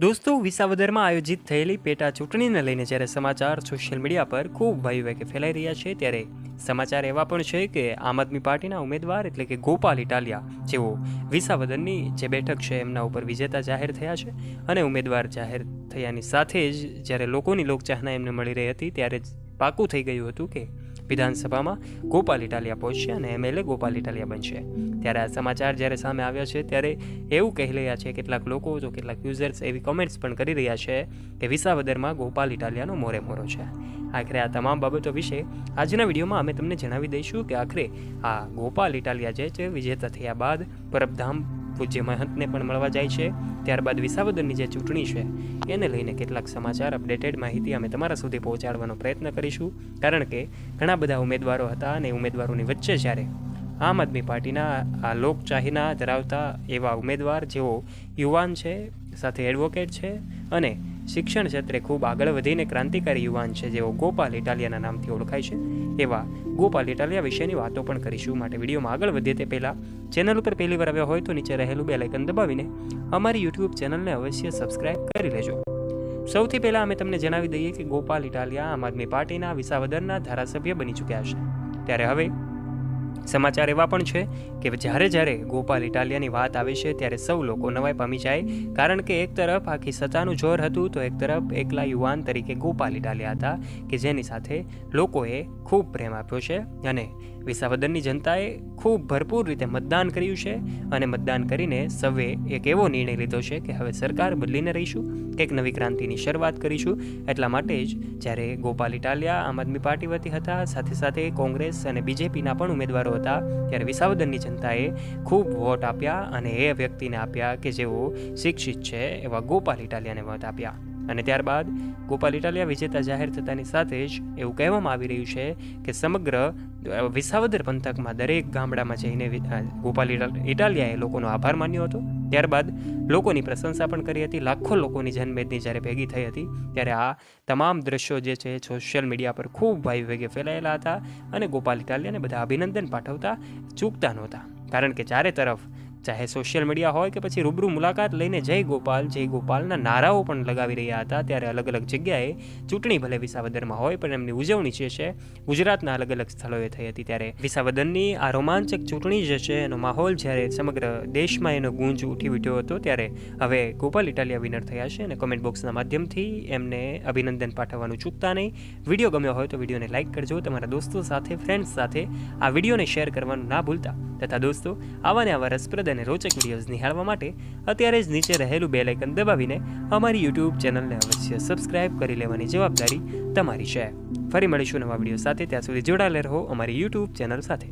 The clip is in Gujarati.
દોસ્તો, વિસાવદરમાં આયોજિત થયેલી પેટા ચૂંટણીને લઈને જ્યારે સમાચાર સોશિયલ મીડિયા પર ખૂબ વાયુ વેગે ફેલાઈ રહ્યા છે, ત્યારે સમાચાર એવા પણ છે કે આમ આદમી પાર્ટીના ઉમેદવાર એટલે કે ગોપાલ ઇટાલિયા, જેઓ વિસાવદરની જે બેઠક છે એમના ઉપર વિજેતા જાહેર થયા છે અને ઉમેદવાર જાહેર થયાની સાથે જ જ્યારે લોકોની લોકચાહના એમને મળી રહી હતી, ત્યારે જ પાકું થઈ ગયું હતું કે વિધાનસભામાં ગોપાલ ઇટાલિયા પહોંચશે અને એમએલએ ગોપાલ ઇટાલિયા બનશે. ત્યારે આ સમાચાર જ્યારે સામે આવ્યા છે, ત્યારે એવું કહી રહ્યા છે કેટલાક લોકો તો કેટલાક યુઝર્સ એવી કોમેન્ટ્સ પણ કરી રહ્યા છે કે વિસાવદરમાં ગોપાલ ઇટાલિયાનો મોરે મોરો છે. આખરે આ તમામ બાબતો વિશે આજના વિડીયોમાં અમે તમને જણાવી દઈશું કે આખરે આ ગોપાલ ઇટાલિયા જે છે, વિજેતા થયા બાદ પરબધામ પૂજ્ય મહંતને પણ મળવા જાય છે. ત્યારબાદ વિસાવદરની જે ચૂંટણી છે, એને લઈને કેટલાક સમાચાર અપડેટેડ માહિતી અમે તમારા સુધી પહોંચાડવાનો પ્રયત્ન કરીશું. કારણ કે ઘણા બધા ઉમેદવારો હતા અને ઉમેદવારોની વચ્ચે જ્યારે આમ આદમી પાર્ટીના આ લોકચાહીના ધરાવતા એવા ઉમેદવાર જેઓ યુવાન છે, સાથે એડવોકેટ છે અને શિક્ષણ ક્ષેત્રે ખૂબ આગળ વધીને ક્રાંતિકારી યુવાન છે, જેઓ ગોપાલ ઇટાલિયાના નામથી ઓળખાય છે. એવા ગોપાલ ઇટાલિયા વિશેની વાતો પણ કરીશું. માટે વિડીયોમાં આગળ વધીએ તે પહેલાં ચેનલ ઉપર પહેલી વાર આવ્યા હોય તો નીચે રહેલું બે લાઇકન દબાવીને અમારી યુટ્યુબ ચેનલને અવશ્ય સબસ્ક્રાઇબ કરી લેજો. સૌથી પહેલાં અમે તમને જણાવી દઈએ કે ગોપાલ ઇટાલિયા આમ આદમી પાર્ટીના વિસાવદરના ધારાસભ્ય બની ચૂક્યા છે. ત્યારે હવે સમાચાર એવા પણ છે કે જ્યારે જ્યારે ગોપાલ ઇટાલિયાની વાત આવે છે, ત્યારે સૌ લોકો નવાઈ પામી જાય. કારણ કે એક તરફ આખી સત્તાનું જોર હતું, તો એક તરફ એકલા યુવાન તરીકે ગોપાલ ઇટાલિયા હતા, કે જેની સાથે લોકોએ ખૂબ પ્રેમ આપ્યો છે અને વિસાવદરની જનતાએ ખૂબ ભરપૂર રીતે મતદાન કર્યું છે અને મતદાન કરીને સૌએ એક એવો નિર્ણય લીધો છે કે હવે સરકાર બદલીને રહીશું, કંઈક નવી ક્રાંતિની શરૂઆત કરીશું. એટલા માટે જ જ્યારે ગોપાલ ઇટાલિયા આમ આદમી પાર્ટી વતી હતા, સાથે સાથે કોંગ્રેસ અને બીજેપીના પણ ઉમેદવારો હતા ત્યારે વિસાવદરની જનતાએ ખૂબ વોટ આપ્યા અને એ વ્યક્તિને આપ્યા કે જેઓ શિક્ષિત છે એવા ગોપાલ ઇટાલિયાને મત આપ્યા. અને ત્યારબાદ ગોપાલ ઇટાલિયા વિજેતા જાહેર થતાની સાથે જ એવું કહેવામાં આવી રહ્યું છે કે સમગ્ર વિસાવદર પંથકમાં દરેક ગામડામાં જઈને ગોપાલ ઇટાલિયાએ લોકોનો આભાર માન્યો હતો. ત્યારબાદ લોકોની પ્રશંસા પણ કરી હતી. લાખો લોકોની જનમેદની જ્યારે ભેગી થઈ હતી, ત્યારે આ તમામ દ્રશ્યો જે છે સોશિયલ મીડિયા પર ખૂબ ભાઈ વેગે ફેલાયેલા હતા અને ગોપાલ ઇટાલિયાને બધા અભિનંદન પાઠવતા ચૂકતા નહોતા. કારણ કે ચારે તરફ ચાહે સોશિયલ મીડિયા હોય કે પછી રૂબરૂ મુલાકાત લઈને જય ગોપાલ, જય ગોપાલના નારાઓ પણ લગાવી રહ્યા હતા, ત્યારે અલગ અલગ જગ્યાએ ચૂંટણી ભલે વિસાવદરમાં હોય પણ એમની ઉજવણી જે છે, ગુજરાતના અલગ અલગ સ્થળોએ થઈ હતી. ત્યારે વિસાવદનની આ રોમાંચક ચૂંટણી જે છે, એનો માહોલ જ્યારે સમગ્ર દેશમાં એનો ગુંજ ઉઠી ઉઠ્યો હતો, ત્યારે હવે ગોપાલ ઇટાલિયા વિનર થયા છે અને કોમેન્ટ બોક્સના માધ્યમથી એમને અભિનંદન પાઠવવાનું ચૂકતા નહીં. વીડિયો ગમ્યો હોય તો વિડીયોને લાઇક કરજો, તમારા દોસ્તો સાથે ફ્રેન્ડ્સ સાથે આ વિડીયોને શેર કરવાનું ના ભૂલતા. તથા દોસ્તો આવા ને આવા રસપ્રદ અને રોચક વિડીયોઝ નિહાળવા માટે અત્યારે જ નીચે રહેલું બે આઇકન દબાવીને અમારી યુટ્યુબ ચેનલને અવશ્ય સબસ્ક્રાઇબ કરી લેવાની જવાબદારી તમારી છે. ફરી મળીશું નવા વીડિયો સાથે, ત્યાં સુધી જોડાયેલા રહો અમારી યુટ્યુબ ચેનલ સાથે.